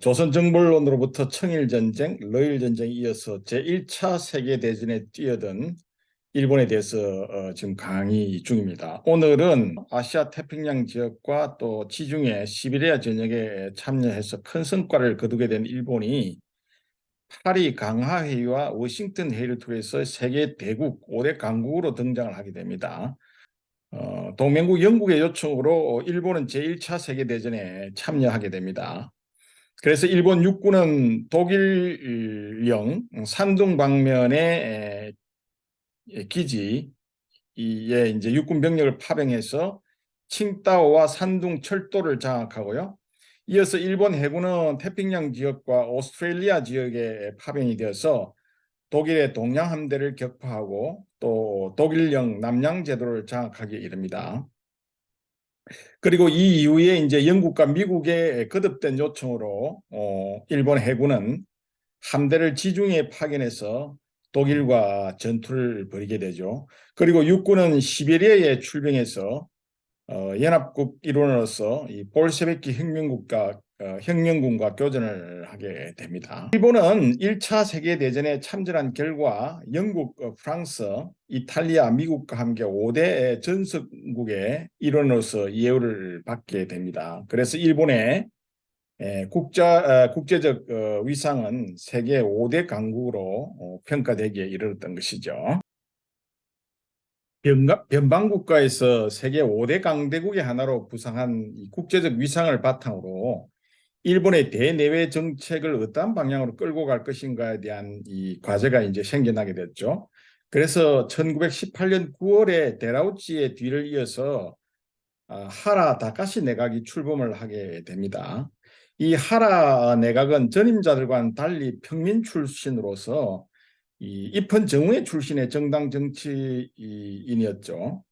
조선 정벌론으로부터 청일전쟁, 러일전쟁에 이어서 제1차 세계대전에 뛰어든 일본에 대해서 어, 지금 강의 중입니다. 오늘은 아시아 태평양 지역과 또 지중해 시베리아 전역에 참여해서 큰 성과를 거두게 된 일본이 파리 강화 회의와 워싱턴 회의를 통해서 세계 대국 5대 강국으로 등장을 하게 됩니다. 어, 동맹국 영국의 요청으로 일본은 제1차 세계대전에 참여하게 됩니다. 그래서 일본 육군은 독일령 산둥 방면의 에, 기지에 이제 육군 병력을 파병해서 칭다오와 산둥 철도를 장악하고요. 이어서 일본 해군은 태평양 지역과 오스트레일리아 지역에 파병이 되어서 독일의 동양 함대를 격파하고 또 독일령 남양 제도를 장악하게 이릅니다. 그리고 이 이후에 이제 영국과 미국의 거듭된 요청으로 어, 일본 해군은 함대를 지중해에 파견해서 독일과 전투를 벌이게 되죠. 그리고 육군은 시베리아에 출병해서 어, 연합국 일원으로서 이 볼셰비키 혁명국가 어, 혁명군과 교전을 하게 됩니다. 일본은 1차 세계대전에 참전한 결과 영국, 어, 프랑스, 이탈리아, 미국과 함께 5대 전선국의 일원으로서 예우를 받게 됩니다. 그래서 일본의 에, 국자, 어, 국제적 어, 위상은 세계 5대 강국으로 어, 평가되기에 이르렀던 것이죠. 변방국가에서 세계 5대 강대국의 하나로 부상한 이 국제적 위상을 바탕으로 일본의 대내외 정책을 어떠한 방향으로 끌고 갈 것인가에 대한 이 과제가 이제 생겨나게 됐죠. 그래서 1918년 9월에 데라우치의 뒤를 이어서 아, 하라 다카시 내각이 출범을 하게 됩니다. 이 하라 내각은 전임자들과는 달리 평민 출신으로서 이 입헌 정우회 출신의 정당 정치인이었죠.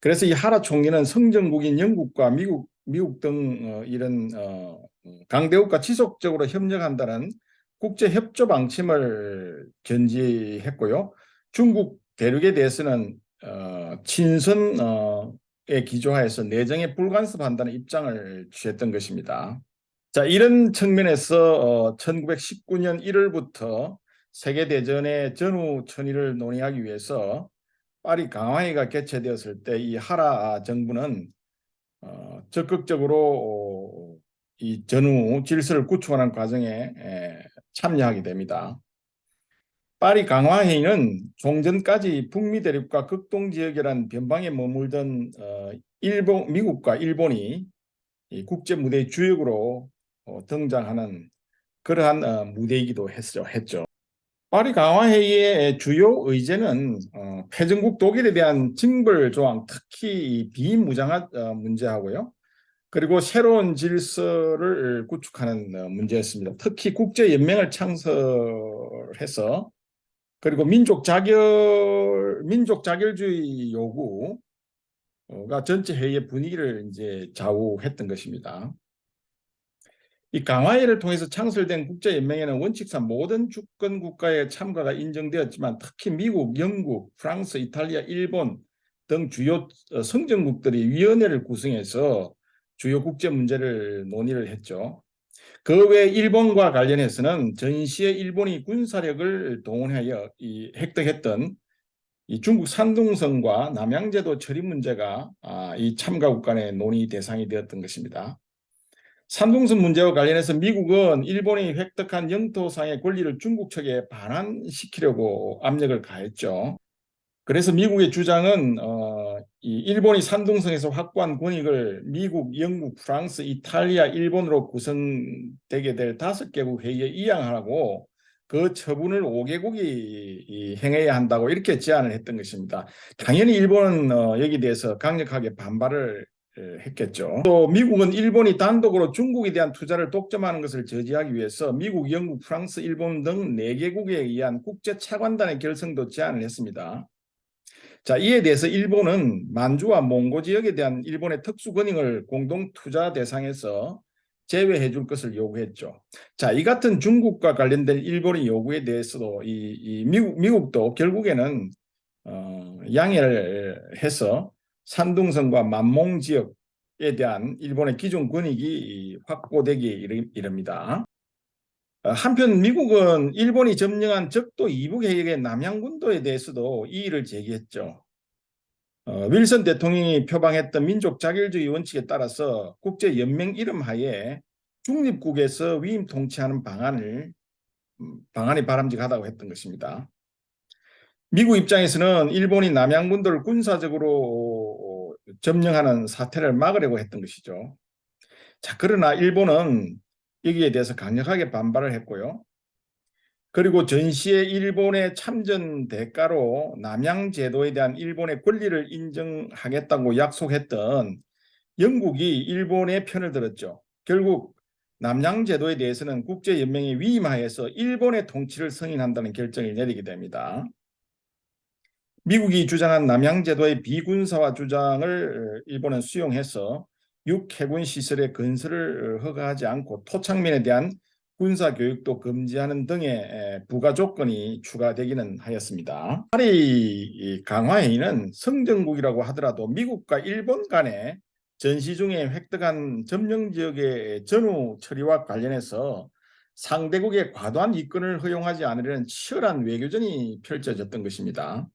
그래서 이 하라 총리는 성전국인 영국과 미국 미국 등 어, 이런 어, 강대국과 지속적으로 협력한다는 국제 협조 방침을 견지했고요. 중국 대륙에 대해서는 어, 친선에 기조하에서 내정에 불간섭한다는 입장을 취했던 것입니다. 자, 이런 측면에서 1919년 1월부터 세계대전의 전후 천의를 논의하기 위해서 파리 강화회가 개최되었을 때 이 하라 정부는 어, 적극적으로 어, 이 전후 질서를 구축하는 과정에 에, 참여하게 됩니다. 파리 강화회의는 종전까지 북미 대륙과 극동 지역이란 변방에 머물던 어, 일본, 미국과 일본이 이 국제 무대 주역으로 어, 등장하는 그러한 어, 무대이기도. 했죠. 파리 강화회의의 주요 의제는 어, 패전국 독일에 대한 징벌 조항, 특히 비무장화 어, 문제하고요. 그리고 새로운 질서를 구축하는 어, 문제였습니다. 특히 국제연맹을 창설해서 그리고 민족 자결, 민족 자결주의 요구가 전체 회의의 분위기를 이제 좌우했던 것입니다. 이 강화회를 통해서 창설된 국제연맹에는 원칙상 모든 주권 국가의 참가가 인정되었지만 특히 미국, 영국, 프랑스, 이탈리아, 일본 등 주요 어, 성전국들이 위원회를 구성해서 주요 국제 문제를 논의를 했죠. 그 외 일본과 관련해서는 전시에 일본이 군사력을 동원하여 이 획득했던 이 중국 산둥성과 남양제도 처리 문제가 아, 이 참가국 간의 논의 대상이 되었던 것입니다. 산둥선 문제와 관련해서 미국은 일본이 획득한 영토상의 권리를 중국 측에 반환시키려고 압력을 가했죠. 그래서 미국의 주장은 어, 이 일본이 산둥성에서 확보한 권익을 미국, 영국, 프랑스, 이탈리아, 일본으로 구성되게 될 다섯 개국 회의에 이양하라고 그 처분을 5개국이 행해야 한다고 이렇게 제안을 했던 것입니다. 당연히 일본은 어, 여기 대해서 강력하게 반발을 했겠죠. 또 미국은 일본이 단독으로 중국에 대한 투자를 독점하는 것을 저지하기 위해서 미국, 영국, 프랑스, 일본 등 4개국에 의한 국제 차관단의 결성도 제안을 했습니다. 자, 이에 대해서 일본은 만주와 몽고 지역에 대한 일본의 특수 권익을 공동 투자 대상에서 제외해 줄 것을 요구했죠. 자, 이 같은 중국과 관련된 일본의 요구에 대해서도 이, 이 미국, 미국도 결국에는 어, 양해를 해서 산둥성과 만몽 지역에 대한 일본의 기존 권익이 확보되기 이릅니다. 어, 한편 미국은 일본이 점령한 적도 이북 해역의 남양군도에 대해서도 이의를 제기했죠. 어, 윌슨 대통령이 표방했던 민족 자결주의 원칙에 따라서 국제 연맹 이름 하에 중립국에서 위임 통치하는 방안을 음, 방안이 바람직하다고 했던 것입니다. 미국 입장에서는 일본이 남양군도를 군사적으로 어, 점령하는 사태를 막으려고 했던 것이죠. 자, 그러나 일본은 여기에 대해서 강력하게 반발을 했고요. 그리고 전시에 일본의 참전 대가로 남양 제도에 대한 일본의 권리를 인정하겠다고 약속했던 영국이 일본의 편을 들었죠. 결국 남양 제도에 대해서는 국제 연맹에 위임하여서 일본의 통치를 승인한다는 결정을 내리게 됩니다. 미국이 주장한 남양 제도의 비군사화 주장을 일본은 수용해서 육해군 시설의 건설을 허가하지 않고 토착민에 대한 군사 교육도 금지하는 등의 부가 조건이 추가되기는 하였습니다. 파리 강화 회의는 성전국이라고 하더라도 미국과 일본 간의 전시 중에 획득한 점령 지역의 전후 처리와 관련해서 상대국의 과도한 이권을 허용하지 않으려는 치열한 외교전이 펼쳐졌던 것입니다.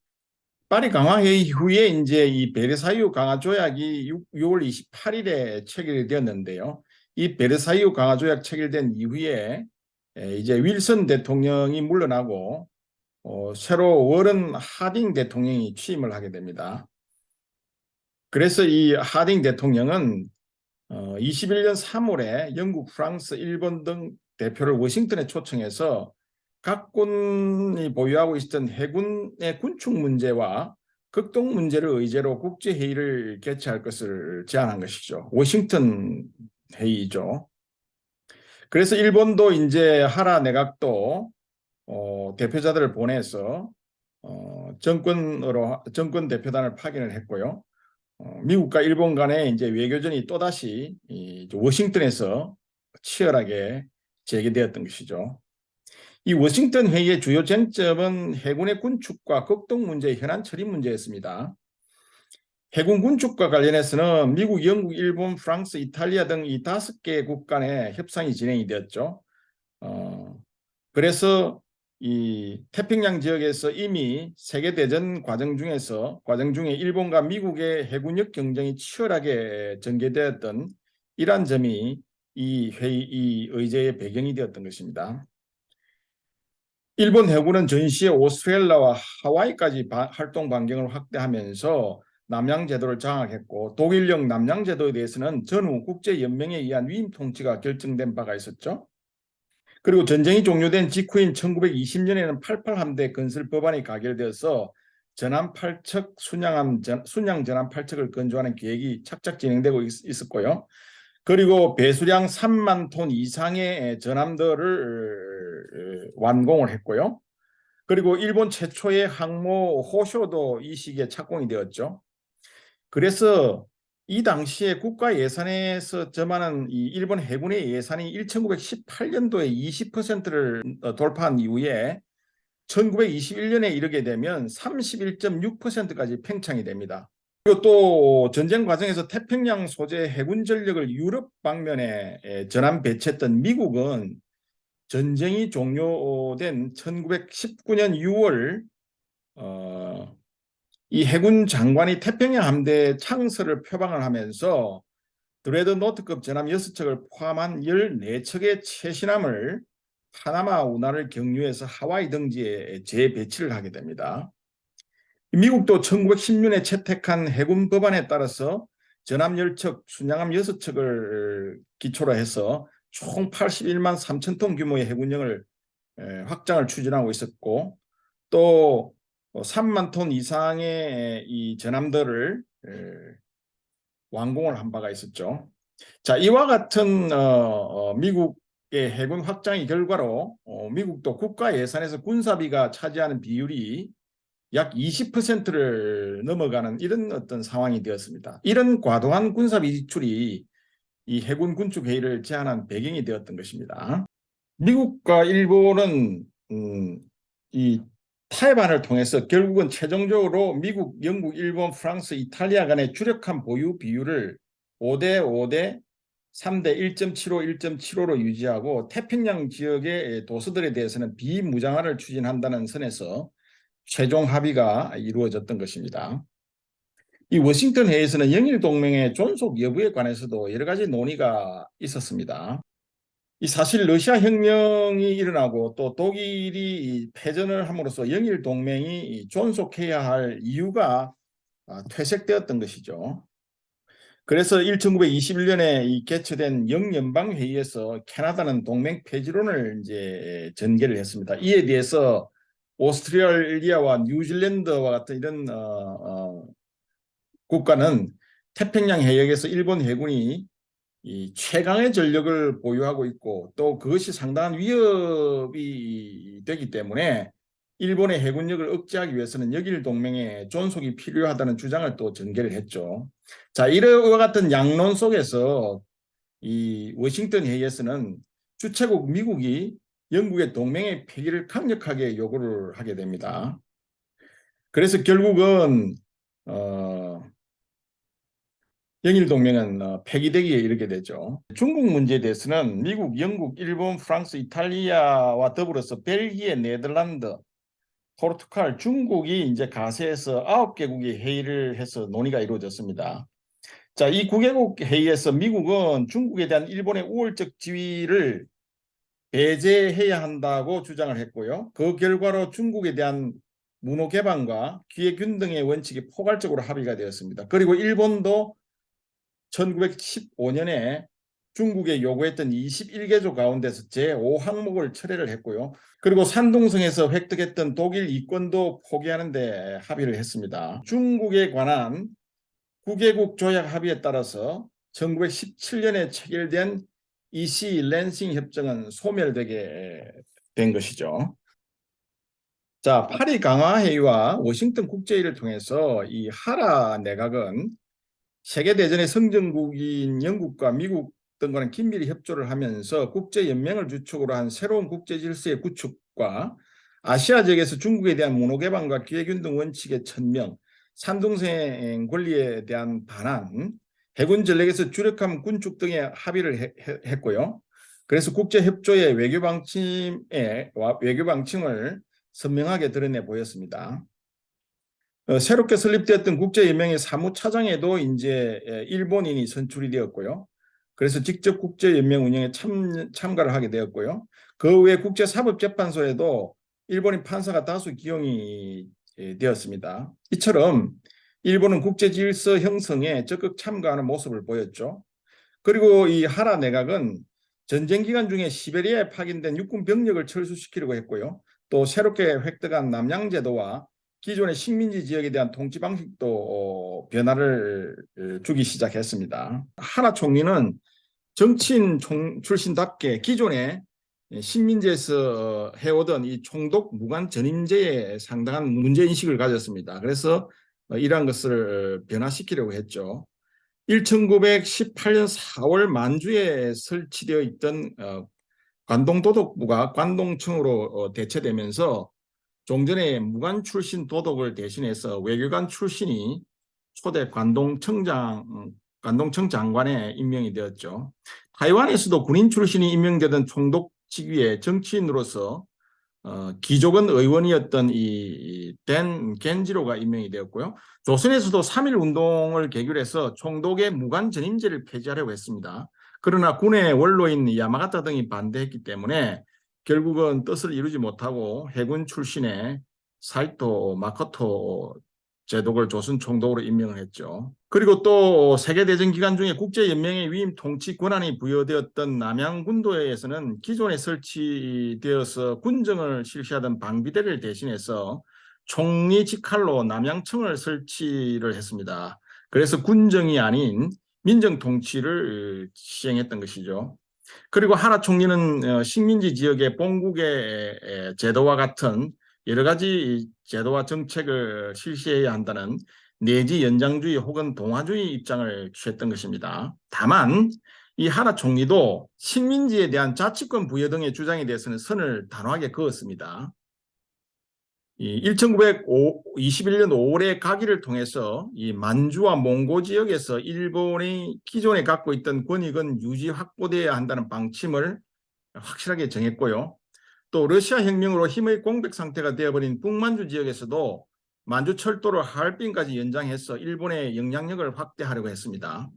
파리 강화 회의 이후에 이제 이 베르사유 강화 조약이 6, 6월 28일에 체결되었는데요. 이 베르사유 강화 조약 체결된 이후에 에, 이제 윌슨 대통령이 물러나고 어, 새로 워런 하딩 대통령이 취임을 하게 됩니다. 그래서 이 하딩 대통령은 어, 21년 3월에 영국, 프랑스, 일본 등 대표를 워싱턴에 초청해서 각 군이 보유하고 있었던 해군의 군축 문제와 극동 문제를 의제로 국제 회의를 개최할 것을 제안한 것이죠. 워싱턴 회의죠. 그래서 일본도 이제 하라 내각도 어, 대표자들을 보내서 어, 정권으로 정권 대표단을 파견을 했고요. 어, 미국과 일본 간의 이제 외교전이 또 다시 워싱턴에서 치열하게 재개되었던 것이죠. 이 워싱턴 회의의 주요 쟁점은 해군의 군축과 극동 문제의 현안 처리 문제였습니다. 해군 군축과 관련해서는 미국, 영국, 일본, 프랑스, 이탈리아 등 이 다섯 개 국가 의 협상이 진행이 되었죠. 어, 그래서 이 태평양 지역에서 이미 세계 대전 과정 중에서 과정 중에 일본과 미국의 해군력 경쟁이 치열하게 전개되었던 이러한 점이 이 회의, 이 의제의 배경이 되었던 것입니다. 일본 해군은 전시에 오스트레일리아와 하와이까지 바, 활동 반경을 확대하면서 남양 제도를 장악했고 독일령 남양 제도에 대해서는 전후 국제 연맹에 의한 위임 통치가 결정된 바가 있었죠. 그리고 전쟁이 종료된 직후인 1920년에는 88 함대 건설 법안이 가결되어서 전함 8척 순양함 전, 순양 전함 8척을 건조하는 계획이 착착 진행되고 있, 었고요 그리고 배수량 3만 톤 이상의 전함들을 완공을 했고요. 그리고 일본 최초의 항모 호쇼도 이 시기에 착공이 되었죠. 그래서 이 당시에 국가 예산에서 점하는 이 일본 해군의 예산이 1918년도에 20%를 어, 돌파한 이후에 1921년에 이르게 되면 31.6%까지 팽창이 됩니다. 그리고 또 전쟁 과정에서 태평양 소재 해군 전력을 유럽 방면에 전환 배치했던 미국은 전쟁이 종료된 1919년 6월 어, 이 해군 장관이 태평양 함대 창설을 표방을 하면서 드레드 노트급 전함 6척을 포함한 14척의 최신함을 파나마 운하를 경유해서 하와이 등지에 재배치를 하게 됩니다. 미국도 1910년에 채택한 해군 법안에 따라서 전함 10척, 순양함 6척을 기초로 해서 총 81만 3천 톤 규모의 해군력을 확장을 추진하고 있었고 또 3만 어, 톤 이상의 이 전함들을 완공을 한 바가 있었죠. 자, 이와 같은 어, 어, 미국의 해군 확장의 결과로 미국도 국가 예산에서 군사비가 차지하는 비율이 약 20%를 넘어가는 이런 어떤 상황이 되었습니다. 이런 과도한 군사비 지출이 이 해군 군축 회의를 제안한 배경이 되었던 것입니다. 미국과 일본은 음, 이 타이반을 통해서 결국은 최종적으로 미국, 영국, 일본, 프랑스, 이탈리아 간의 주력한 보유 비율을 5대 5대 3대 1.75, 1.75로 유지하고 태평양 지역의 도서들에 대해서는 비무장화를 추진한다는 선에서 최종 합의가 이루어졌던 것입니다. 이 워싱턴 회의에서는 영일 동맹의 존속 여부에 관해서도 여러 가지 논의가 있었습니다. 이 사실 러시아 혁명이 일어나고 또 독일이 패전을 함으로써 영일 동맹이 존속해야 할 이유가 아, 퇴색되었던 것이죠. 그래서 1921년에 이 개최된 영연방 회의에서 캐나다는 동맹 폐지론을 이제 전개를 했습니다. 이에 대해서 오스트레일리아와 뉴질랜드와 같은 이런 어, 어, 국가는 태평양 해역에서 일본 해군이 이 최강의 전력을 보유하고 있고 또 그것이 상당한 위협이 되기 때문에 일본의 해군력을 억제하기 위해서는 여길 동맹의 존속이 필요하다는 주장을 또 전개를 했죠. 자, 이와 같은 양론 속에서 이 워싱턴 회의에서는 주체국 미국이 영국의 동맹의 폐기를 강력하게 요구를 하게 됩니다. 그래서 결국은 어, 영일 동맹은 어, 폐기되기에 이르게 되죠. 중국 문제에 대해서는 미국, 영국, 일본, 프랑스, 이탈리아와 더불어서 벨기에, 네덜란드, 포르투갈, 중국이 이제 가세해서 아홉 개국이 회의를 해서 논의가 이루어졌습니다. 자, 이 9개국 회의에서 미국은 중국에 대한 일본의 우월적 지위를 배제해야 한다고 주장을 했고요. 그 결과로 중국에 대한 문호 개방과 기회균 등의 원칙이 포괄적으로 합의가 되었습니다. 그리고 일본도 1915년에 중국에 요구했던 21개조 가운데서 제5항목을 철회를 했고요. 그리고 산둥성에서 획득했던 독일 이권도 포기하는 데 합의를 했습니다. 중국에 관한 9개국 조약 합의에 따라서 1917년에 체결된 이시 랜싱 협정은 소멸되게 된 것이죠. 자, 파리 강화 회의와 워싱턴 국제회의를 통해서 이 하라 내각은 세계 대전의 성전국인 영국과 미국 등과는 긴밀히 협조를 하면서 국제 연맹을 주축으로 한 새로운 국제 질서의 구축과 아시아 지역에서 중국에 대한 문호 개방과 기회균 등 원칙의 천명, 산둥생 권리에 대한 반환, 해군 전력에서 주력함 군축 등의 합의를 해, 했고요. 그래서 국제 협조의 외교 방침에 외교 방침을 선명하게 드러내 보였습니다. 어, 새롭게 설립되었던 국제연맹의 사무차장에도 이제 일본인이 선출이 되었고요. 그래서 직접 국제연맹 운영에 참, 참가를 하게 되었고요. 그외 국제사법재판소에도 일본인 판사가 다수 기용이 되었습니다. 이처럼 일본은 국제질서 형성에 적극 참가하는 모습을 보였죠. 그리고 이 하라 내각은 전쟁 기간 중에 시베리아에 파견된 육군 병력을 철수시키려고 했고요. 또 새롭게 획득한 남양제도와 기존의 식민지 지역에 대한 통치 방식도 어, 변화를 어, 주기 시작했습니다. 하나 총리는 정치인 총 출신답게 기존의 식민지에서 해오던 이 총독 무관 전임제에 상당한 문제인식을 가졌습니다. 그래서 이러한 것을 변화시키려고 했죠. 1918년 4월 만주에 설치되어 있던 어, 관동도덕부가 관동청으로 대체되면서 종전에 무관 출신 도덕을 대신해서 외교관 출신이 초대 관동청장, 음, 관동청 장관에 임명이 되었죠. 타이완에서도 군인 출신이 임명되던 총독 직위에 정치인으로서 어, 기족은 의원이었던 이댄 겐지로가 임명이 되었고요. 조선에서도 3.1 운동을 계기해서 총독의 무관 전임제를 폐지하려고 했습니다. 그러나 군의 원로인 야마가타 등이 반대했기 때문에 결국은 뜻을 이루지 못하고 해군 출신의 사이토 마코토 제독을 조선 총독으로 임명을 했죠. 그리고 또 세계대전 기간 중에 국제연맹의 위임 통치 권한이 부여되었던 남양군도에서는 기존에 설치되어서 군정을 실시하던 방비대를 대신해서 총리 직할로 남양청을 설치를 했습니다. 그래서 군정이 아닌 민정 통치를 시행했던 것이죠. 그리고 하나 총리는 어, 식민지 지역의 본국의 제도와 같은 여러 가지 제도와 정책을 실시해야 한다는 내지 연장주의 혹은 동화주의 입장을 취했던 것입니다. 다만 이 하나 총리도 식민지에 대한 자치권 부여 등의 주장에 대해서는 선을 단호하게 그었습니다. 이 1921년 5월에 가기를 통해서 이 만주와 몽고 지역에서 일본이 기존에 갖고 있던 권익은 유지 확보돼야 한다는 방침을 확실하게 정했고요. 또 러시아 혁명으로 힘의 공백 상태가 되어버린 북만주 지역에서도 만주 철도를 하얼빈까지 연장해서 일본의 영향력을 확대하려고 했습니다.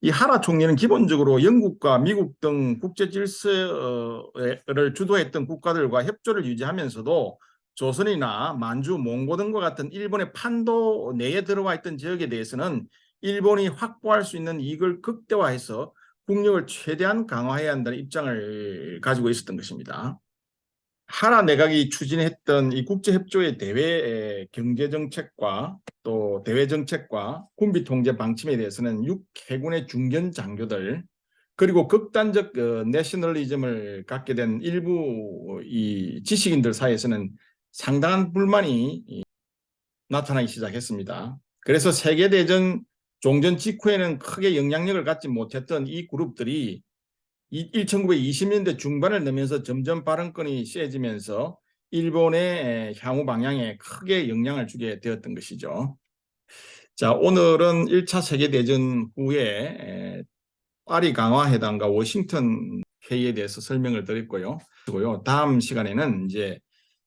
이 하라 총리는 기본적으로 영국과 미국 등 국제 질서를 주도했던 국가들과 협조를 유지하면서도 조선이나 만주, 몽고 등과 같은 일본의 판도 내에 들어와 있던 지역에 대해서는 일본이 확보할 수 있는 이익을 극대화해서 국력을 최대한 강화해야 한다는 입장을 가지고 있었던 것입니다. 하라 내각이 추진했던 이 국제협조의 대외 경제 정책과 또 대외 정책과 군비 통제 방침에 대해서는 육해군의 중견 장교들 그리고 극단적 어, 내셔널리즘을 갖게 된 일부 이 지식인들 사이에서는 상당한 불만이 이, 나타나기 시작했습니다. 그래서 세계대전 종전 직후에는 크게 영향력을 갖지 못했던 이 그룹들이 이 1920년대 중반을 넘으면서 점점 발언권이 세지면서 일본의 향후 방향에 크게 영향을 주게 되었던 것이죠. 자, 오늘은 1차 세계대전 후에 파리 강화회담과 워싱턴 회의에 대해서 설명을 드렸고요. 다음 시간에는 이제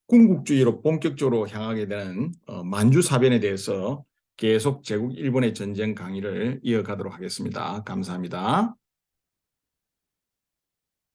군국주의로 본격적으로 향하게 되는 어, 만주 사변에 대해서 계속 제국 일본의 전쟁 강의를 이어가도록 하겠습니다. 감사합니다.